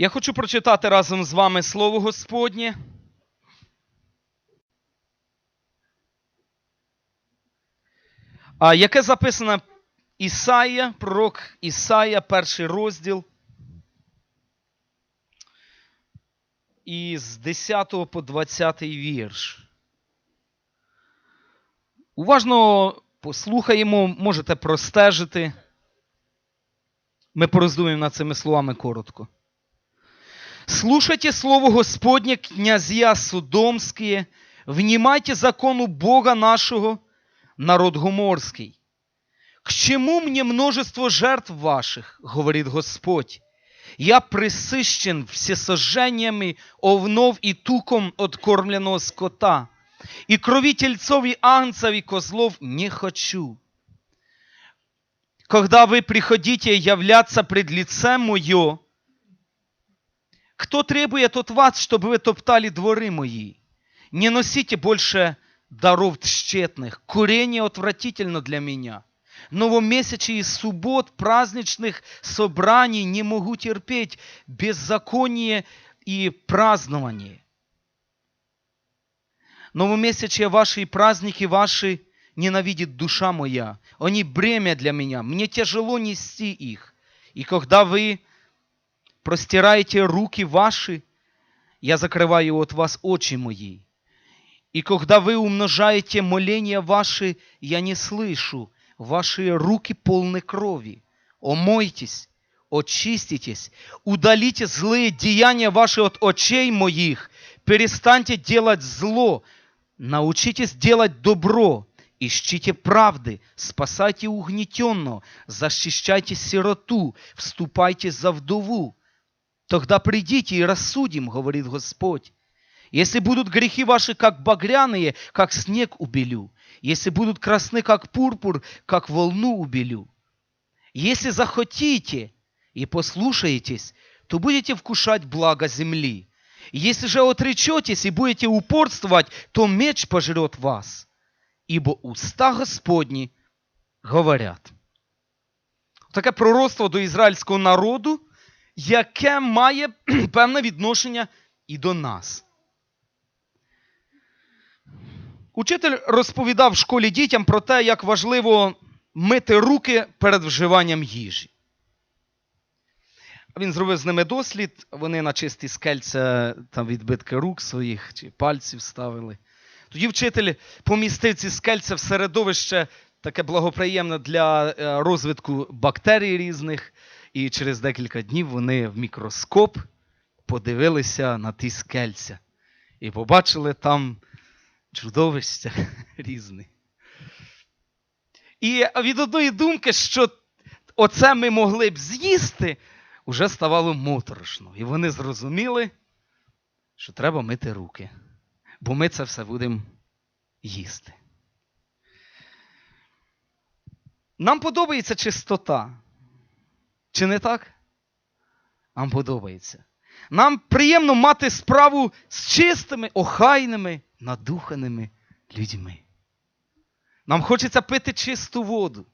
Я хочу прочитати разом з вами Слово Господнє. Яке записано Ісая, пророк Ісая, перший розділ. І з 10 по 20 вірш. Уважно послухаємо, можете простежити. Ми пороздумуємо над цими словами коротко. Слушайте слово Господне, князья Судомские, внимайте закону Бога нашего, народ гуморский. К чему мне множество жертв ваших, говорит Господь? Я присыщен всесожжениями овнов и туком откормленного скота, и крови тельцов и агнцев и козлов не хочу. Когда вы приходите являться пред лицем мое, кто требует от вас, чтобы вы топтали дворы мои? Не носите больше даров тщетных. Курение отвратительно для меня. Новомесячий суббот, праздничных собраний не могу терпеть. Беззаконие и празднование. Новомесячие ваши и праздники ваши ненавидит душа моя. Они бремя для меня. Мне тяжело нести их. И когда вы простираете руки ваши, я закрываю от вас очи мои. И когда вы умножаете моления ваши, я не слышу. Ваши руки полны крови. Омойтесь, очиститесь, удалите злые деяния ваши от очей моих. Перестаньте делать зло. Научитесь делать добро. Ищите правды, спасайте угнетенного, защищайте сироту, вступайте за вдову. Тогда придите и рассудим, говорит Господь. Если будут грехи ваши, как багряные, как снег убелю. Если будут красны, как пурпур, как волну убелю. Если захотите и послушаетесь, то будете вкушать благо земли. Если же отречетесь и будете упорствовать, то меч пожрет вас. Ибо уста Господні говорять. Таке пророцтво до ізраїльського народу, яке має певне відношення і до нас. Учитель розповідав в школі дітям про те, як важливо мити руки перед вживанням їжі. Він зробив з ними дослід, вони на чисті скельця там відбитки рук своїх чи пальців ставили. Тоді вчитель помістив ці скельця в середовище таке благоприємне для е, розвитку бактерій різних, і через декілька днів вони в мікроскоп подивилися на ті скельця і побачили там чудовища різні. І від одної думки, що оце ми могли б з'їсти, уже ставало моторошно. І вони зрозуміли, що треба мити руки, бо ми це все будемо їсти. Нам подобається чистота. Чи не так? Нам подобається. Нам приємно мати справу з чистими, охайними, надуханими людьми. Нам хочеться пити чисту воду.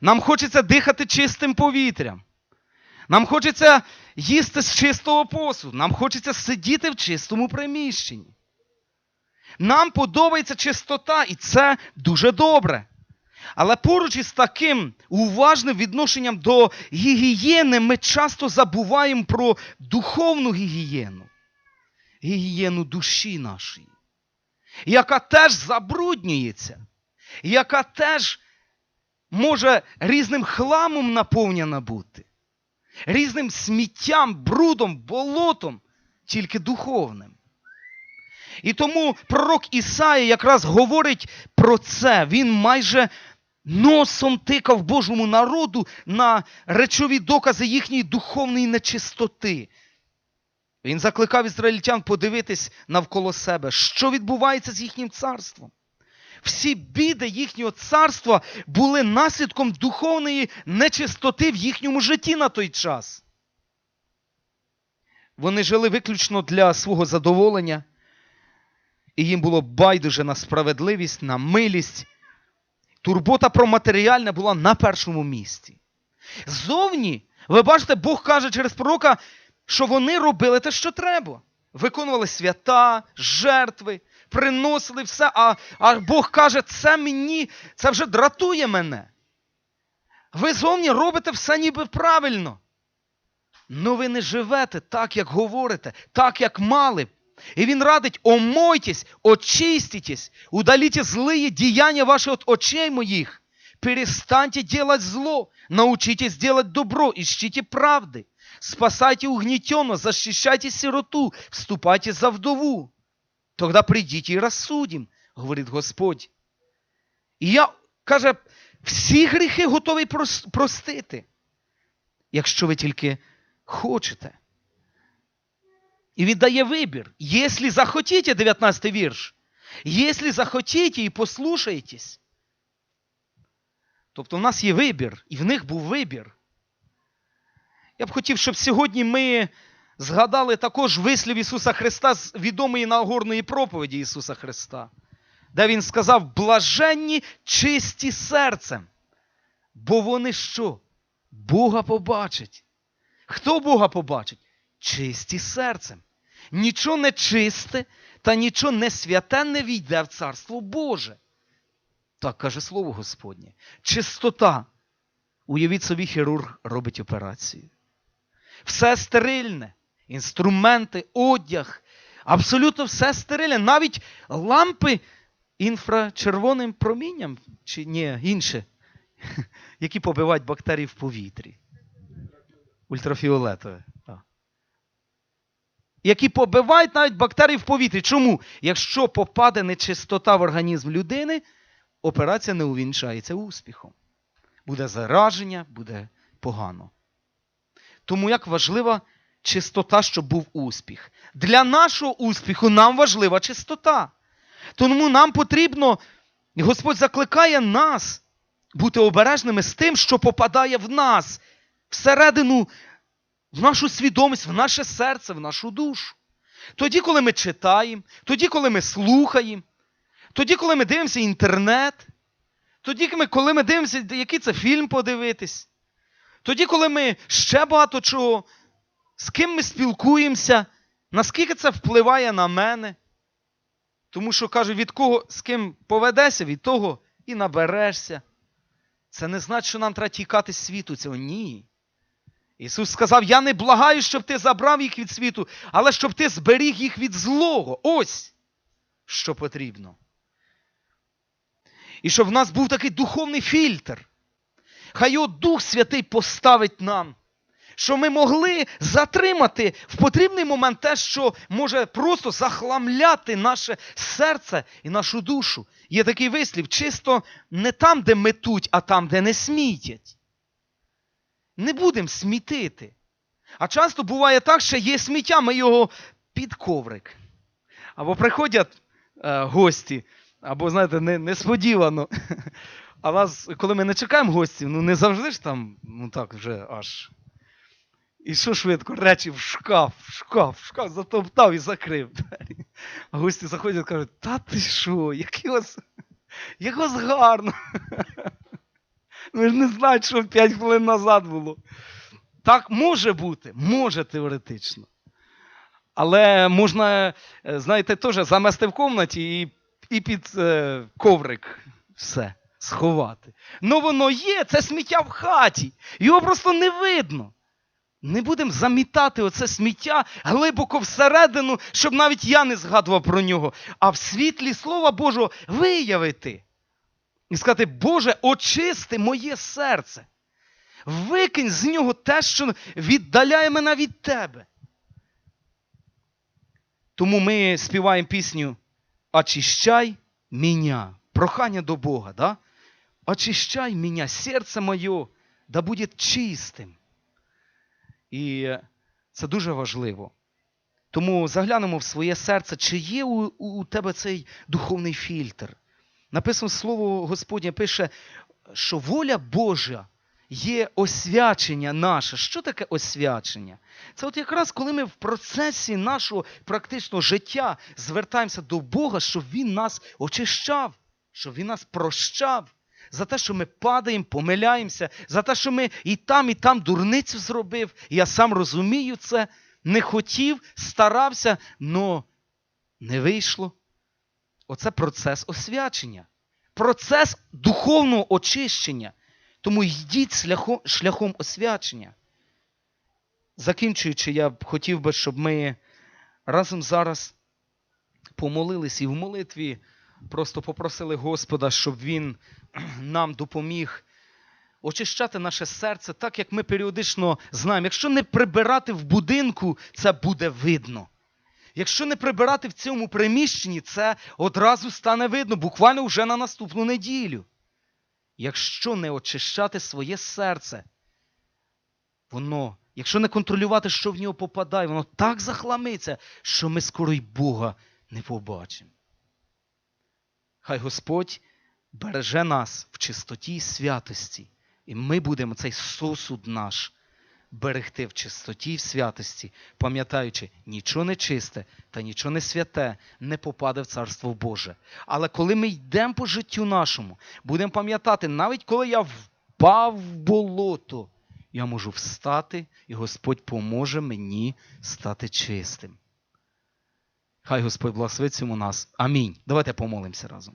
Нам хочеться дихати чистим повітрям. Нам хочеться їсти з чистого посуду. Нам хочеться сидіти в чистому приміщенні. Нам подобається чистота, і це дуже добре. Але поруч із таким уважним відношенням до гігієни ми часто забуваємо про духовну гігієну, гігієну душі нашої, яка теж забруднюється, яка теж може різним хламом наповнена бути, різним сміттям, брудом, болотом, тільки духовним. І тому пророк Ісая якраз говорить про це. Він майже носом тикав Божому народу на речові докази їхньої духовної нечистоти. Він закликав ізраїльтян подивитись навколо себе, що відбувається з їхнім царством. Всі біди їхнього царства були наслідком духовної нечистоти в їхньому житті на той час. Вони жили виключно для свого задоволення, і їм було байдуже на справедливість, на милість. Турбота про матеріальне була на першому місці. Зовні, ви бачите, Бог каже через пророка: що вони робили те, що треба. Виконували свята, жертви, приносили все, а, а Бог каже, це мені, це вже дратує мене. Ви зовні робите все ніби правильно. Ну ви не живете так, як говорите, так, як мали б. І він радить, омойтесь, очиститесь, удалите злые деяния ваши от очей моих. Перестаньте делать зло, научитесь делать добро, ищите правды. Спасайте угнетенного, защищайте сироту, вступайте за вдову. Тогда придите и рассудим, говорить Господь. І я, каже, всі гріхи готовий простити, якщо ви тільки хочете. І віддає вибір. Якщо захотите, 19 вірш, якщо захотите і послушаєтесь. Тобто в нас є вибір, і в них був вибір. Я б хотів, щоб сьогодні ми згадали також вислів Ісуса Христа з відомої Нагорної проповіді Ісуса Христа, де Він сказав: блаженні чисті серцем. Бо вони що? Бога побачать. Хто Бога побачить? Чисті серцем. Нічого не чисте та нічого не святе не війде в Царство Боже. Так каже Слово Господнє. Чистота. Уявіть собі, хірург робить операцію. Все стерильне. Інструменти, одяг. Абсолютно все стерильне. Навіть лампи інфрачервоним промінням, чи ні, інше, які побивають бактерії в повітрі. Ультрафіолетове. Які побивають навіть бактерії в повітрі. Чому? Якщо попаде нечистота в організм людини, операція не увінчається успіхом. Буде зараження, буде погано. Тому як важлива чистота, щоб був успіх. Для нашого успіху нам важлива чистота. Тому нам потрібно, Господь закликає нас бути обережними з тим, що попадає в нас, всередину, в нашу свідомість, в наше серце, в нашу душу. Тоді, коли ми читаємо, тоді, коли ми слухаємо, тоді, коли ми дивимося інтернет, тоді, коли ми дивимося, який це фільм подивитись, тоді, коли ми ще багато чого, з ким ми спілкуємося, наскільки це впливає на мене. Тому що каже, від кого з ким поведешся, від того і наберешся. Це не значить, що нам треба тікати світу цього. Ні. Ісус сказав: Я не благаю, щоб ти забрав їх від світу, але щоб ти зберіг їх від злого. Ось що потрібно. І щоб в нас був такий духовний фільтр. Хай його Дух Святий поставить нам, щоб ми могли затримати в потрібний момент те, що може просто захламляти наше серце і нашу душу. Є такий вислів: чисто не там, де метуть, а там, де не смітять. Не будемо смітити. А часто буває так, що є сміття, ми його під коврик. Або приходять е, гості, або, знаєте, не, несподівано. А нас, коли ми не чекаємо гостів, ну не завжди ж там, ну так вже аж. І що швидко, речі в шкаф, в шкаф, в шкаф затоптав і закрив. А гості заходять і кажуть, та ти що, як вас, як вас гарно. Ви ж не знаєте, що 5 хвилин назад було. Так може бути, може теоретично. Але можна, е, знаєте, теж замести в комнаті і, і під е, коврик все сховати. Ну воно є, це сміття в хаті. Його просто не видно. Не будемо замітати оце сміття глибоко всередину, щоб навіть я не згадував про нього, а в світлі Слова Божого виявити. І сказати, Боже, очисти моє серце. Викинь з нього те, що віддаляє мене від тебе. Тому ми співаємо пісню Очищай меня. Прохання до Бога, да? Очищай меня, серце моє, да буде чистим. І це дуже важливо. Тому заглянемо в своє серце, чи є у, у тебе цей духовний фільтр. Написано слово Господнє пише, що воля Божа є освячення наше. Що таке освячення? Це от якраз коли ми в процесі нашого практичного життя звертаємося до Бога, щоб Він нас очищав, щоб Він нас прощав. За те, що ми падаємо, помиляємося, за те, що ми і там, і там дурницю зробив, я сам розумію це. не хотів, старався, но не вийшло. Оце процес освячення, процес духовного очищення. Тому йдіть шляхом, шляхом освячення. Закінчуючи, я б хотів би, щоб ми разом зараз помолились і в молитві просто попросили Господа, щоб Він нам допоміг очищати наше серце, так як ми періодично знаємо. Якщо не прибирати в будинку, це буде видно. Якщо не прибирати в цьому приміщенні, це одразу стане видно, буквально вже на наступну неділю. Якщо не очищати своє серце, воно, якщо не контролювати, що в нього попадає, воно так захламиться, що ми скоро й Бога не побачимо. Хай Господь береже нас в чистоті і святості, і ми будемо цей сосуд наш берегти в чистоті і в святості, пам'ятаючи, нічого не чисте та нічого не святе не попаде в Царство Боже. Але коли ми йдемо по життю нашому, будемо пам'ятати, навіть коли я впав в болото, я можу встати, і Господь поможе мені стати чистим. Хай Господь благословить цьому нас. Амінь. Давайте помолимося разом.